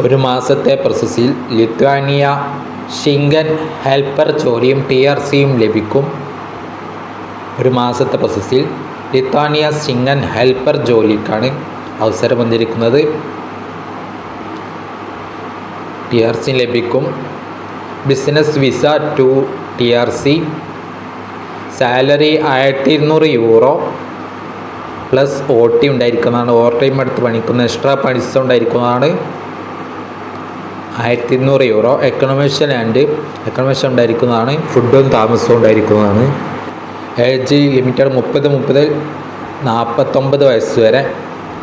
ഒരു മാസത്തെ പ്രോസസ്സിൽ ലിത്വാനിയ ഷിങ്കൻ ഹെൽപ്പർ ജോലിയും ടി ആർ സിയും ലഭിക്കും. ഒരു മാസത്തെ പ്രോസസ്സിൽ ലിത്വാനിയ ഷിങ്കൻ ഹെൽപ്പർ ജോലിക്കാണ് അവസരം വന്നിരിക്കുന്നത്. ടി ആർ സി ലഭിക്കും. Business visa to T R C. Salary ആയിരത്തി ഇരുന്നൂറ് യൂറോ. പ്ലസ് ഓ ടി ഉണ്ടായിരിക്കുന്നതാണ്. ഓവർ ടൈം എടുത്ത് പണിക്കുന്ന എക്സ്ട്രാ പണിസ് ഉണ്ടായിരിക്കുന്നതാണ് ആയിരത്തി ഇരുന്നൂറ് യൂറോ. എക്കണോമിക്സ് ആൻഡ് എക്കണോമിക്സ് ഉണ്ടായിരിക്കുന്നതാണ്. ഫുഡും താമസവും ഉണ്ടായിരിക്കുന്നതാണ്. ഏജ് ലിമിറ്റഡ് മുപ്പത് മുപ്പത് നാൽപ്പത്തൊമ്പത് വയസ്സ് വരെ.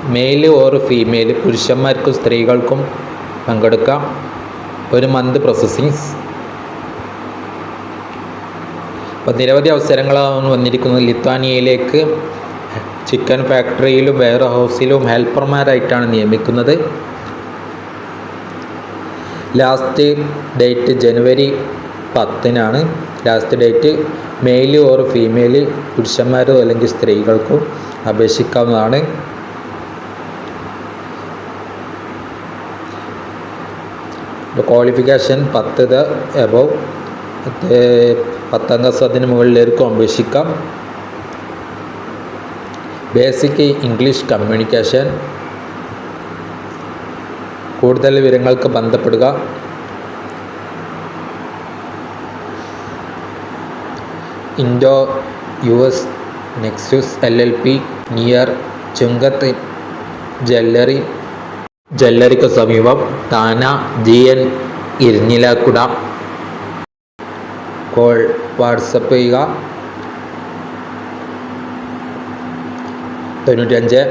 മെയിൽ ഓർ ഫീമെയിൽ പുരുഷന്മാർക്കും സ്ത്രീകൾക്കും പങ്കെടുക്കാം. ഒരു മന്ത് പ്രോസസ്സിങ്സ് ഇപ്പോൾ നിരവധി അവസരങ്ങളാണ് വന്നിരിക്കുന്നത്. ലിത്വാനിയയിലേക്ക് ചിക്കൻ ഫാക്ടറിയിലും വെയർ ഹൗസിലും ഹെൽപ്പർമാരായിട്ടാണ് നിയമിക്കുന്നത്. ലാസ്റ്റ് ഡേറ്റ് ജനുവരി പത്തിനാണ്. Last date male or female പുരുഷന്മാരോ അല്ലെങ്കിൽ സ്ത്രീകൾക്കും അപേക്ഷിക്കാവുന്നതാണ്. ക്വാളിഫിക്കേഷൻ പത്ത് എബവ് പത്താം ക്ലാസ് അതിന് മുകളിലേക്കും അപേക്ഷിക്കാം. ബേസിക് ഇംഗ്ലീഷ് കമ്മ്യൂണിക്കേഷൻ കൂടുതൽ വിവരങ്ങൾക്ക് ബന്ധപ്പെടുക. Indo U S Nexus L L P near Chungath jewellery ജ്വല്ലറിക്ക് സമീപം Thana G N Irinjalakuda. Call WhatsApp ചെയ്യുക. തൊണ്ണൂറ്റഞ്ച്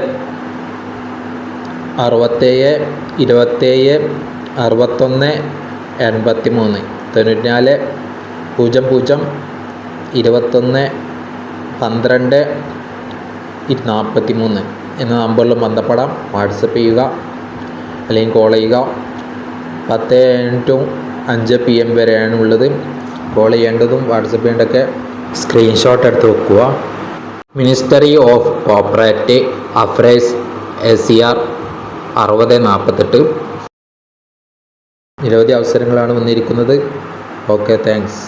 അറുപത്തേഴ് ഇരുപത്തേഴ് അറുപത്തൊന്ന് എൺപത്തി മൂന്ന് തൊണ്ണൂറ്റിനാല് പൂജ്യം പൂജ്യം ഇരുപത്തൊന്ന് പന്ത്രണ്ട് നാൽപ്പത്തി മൂന്ന് എന്ന നമ്പറിൽ ബന്ധപ്പെടാം. വാട്സപ്പ് ചെയ്യുക. അല്ലെങ്കിൽ കോൾ ചെയ്യുക. പത്ത് ടു അഞ്ച് പി എം വരെയാണ് ഉള്ളത്. കോൾ ചെയ്യേണ്ടതും വാട്സപ്പ് ചെയ്യേണ്ടതൊക്കെ സ്ക്രീൻഷോട്ട് എടുത്ത് വെക്കുക. Ministry of cooperative affairs S C R അറുപത് നാൽപ്പത്തെട്ട്. നിരവധി അവസരങ്ങളാണ് വന്നിരിക്കുന്നത്. Okay thanks